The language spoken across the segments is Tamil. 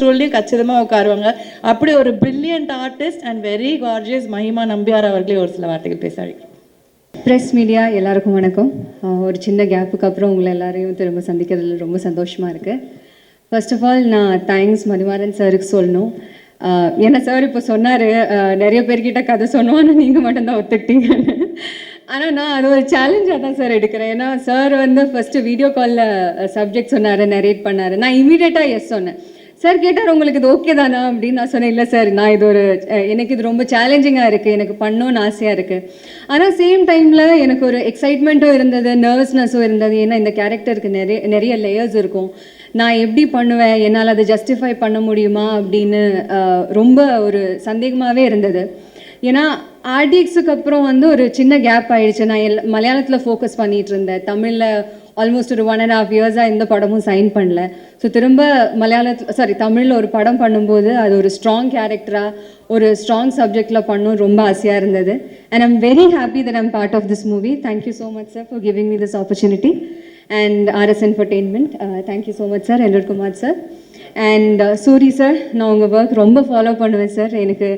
ஸ்டூல்லையும் கச்சிதமாக உட்காருவாங்க. அப்படி ஒரு brilliant artist and very gorgeous Mahima Nambiar அவர்களே ஒரு சில வார்த்தைகள் பேச ப்ரெஸ் மீடியா எல்லாருக்கும் வணக்கம். ஒரு சின்ன கேப்புக்கு அப்புறம் உங்களை எல்லாரையும் திரும்ப சந்திக்கிறதுல ரொம்ப சந்தோஷமாக இருக்குது ஃபர்ஸ்ட் ஆஃப் ஆல் நான் தேங்க்ஸ் மதிமாறன் சாருக்கு சொல்லணும். ஏன்னா என்ன சார் இப்போ சொன்னார் நிறைய பேர்கிட்ட கதை சொன்னோம் ஆனால் நீங்கள் மட்டும்தான் ஒத்துக்கிட்டீங்கன்னு ஆனால் நான் அது ஒரு சேலஞ்சாக தான் சார் எடுக்கிறேன். ஏன்னா சார் வந்து ஃபஸ்ட்டு வீடியோ காலில் சப்ஜெக்ட் சொன்னார் நரேட் பண்ணார். நான் இமீடியட்டாக எஸ் சொன்னேன். சார் கேட்டார் உங்களுக்கு இது ஓகே தானா? அப்படின்னு நான் சொன்னேன் இல்லை சார் நான் இது ஒரு எனக்கு இது ரொம்ப சேலஞ்சிங்காக இருக்குது எனக்கு பண்ணணும்னு ஆசையாக இருக்குது ஆனால் சேம் டைமில் எனக்கு ஒரு எக்ஸைட்மெண்ட்டும் இருந்தது நர்வஸ்னஸும் இருந்தது. ஏன்னா இந்த கேரக்டருக்கு நிறைய நிறைய லேயர்ஸ் இருக்கும். நான் எப்படி பண்ணுவேன்? என்னால் அதை ஜஸ்டிஃபை பண்ண முடியுமா? அப்படின்னு ரொம்ப ஒரு சந்தேகமாகவே இருந்தது. ஏன்னா ஆர்டிஎக்ஸுக்கு அப்புறம் வந்து ஒரு சின்ன கேப் ஆயிடுச்சு. நான் எல் மலையாளத்தில் ஃபோக்கஸ் பண்ணிகிட்டு இருந்தேன். தமிழில் ஆல்மோஸ்ட் ஒரு ஒன் அண்ட் ஹாஃப் இயர்ஸாக எந்த படமும் சைன் பண்ணல. ஸோ திரும்ப மலையாளத்தில் சாரி தமிழில் ஒரு படம் பண்ணும்போது அது ஒரு ஸ்ட்ராங் கேரக்டராக ஒரு ஸ்ட்ராங் சப்ஜெக்டில் பண்ணும் ரொம்ப ஆசையாக இருந்தது. And I'm very happy that I'm part of this movie thank you so much sir for giving me this opportunity and RS entertainment thank you so much sir எல்லோருக்குமார் sir and Soori sir நான் உங்கள் ஒர்க் ரொம்ப ஃபாலோ பண்ணுவேன் சார் எனக்கு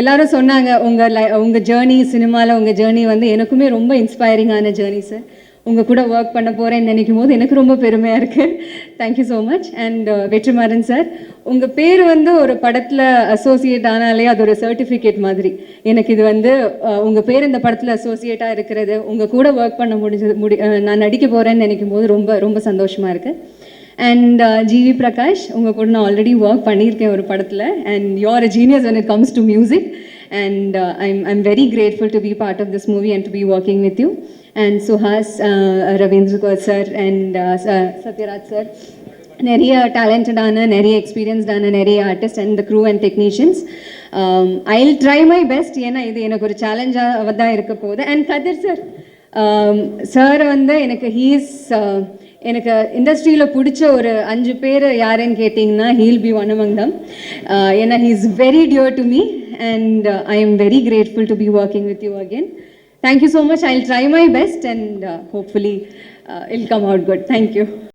எல்லாரும் சொன்னாங்க உங்கள் லை உங்கள் ஜேர்னி சினிமாவில் உங்கள் ஜேர்னி வந்து எனக்குமே ரொம்ப இன்ஸ்பைரிங்கான ஜேர்னி சார் உங்கள் கூட ஒர்க் பண்ண போகிறேன்னு நினைக்கும் போது எனக்கு ரொம்ப பெருமையாக இருக்குது thank you so much and uh, Vetrimaaran sir உங்கள் பேர் வந்து ஒரு படத்தில் அசோசியேட் ஆனாலே அது ஒரு சர்டிஃபிகேட் மாதிரி. எனக்கு இது வந்து uh, உங்கள் பேர் இந்த படத்தில் அசோசியேட்டாக இருக்கிறது உங்கள் கூட ஒர்க் பண்ண முடிஞ்சது முடி நான் நடிக்க போகிறேன்னு நினைக்கும் போது ரொம்ப ரொம்ப சந்தோஷமாக இருக்குது அண்ட் ஜிவி uh, பிரகாஷ் உங்கள் கூட நான் ஆல்ரெடி ஒர்க் பண்ணியிருக்கேன் ஒரு படத்தில். And you are a genius when it comes to music and uh, I'm, I'm very grateful to be part of this movie and to be working with you. And Suhas, uh, Ravindra Kaur sir and uh, uh Satyaraj sir நிறைய டேலண்டடான நிறைய எக்ஸ்பீரியன்ஸ்டான நிறைய artist and the crew and technicians I will try my best ஏன்னா இது எனக்கு ஒரு சேலஞ்சாக தான் இருக்க போகுது. அண்ட் கதிர் சார் சார் வந்து எனக்கு ஹீஸ் uh, எனக்கு இண்டஸ்ட்ரியில் பிடிச்ச ஒரு அஞ்சு பேர் யாருன்னு கேட்டிங்கன்னா he'll be one among them ஏன்னா he is very dear to me and uh, I am very grateful to be working with you again. Thank you so much. I'll try my best and uh, hopefully uh, it'll come out good. Thank you.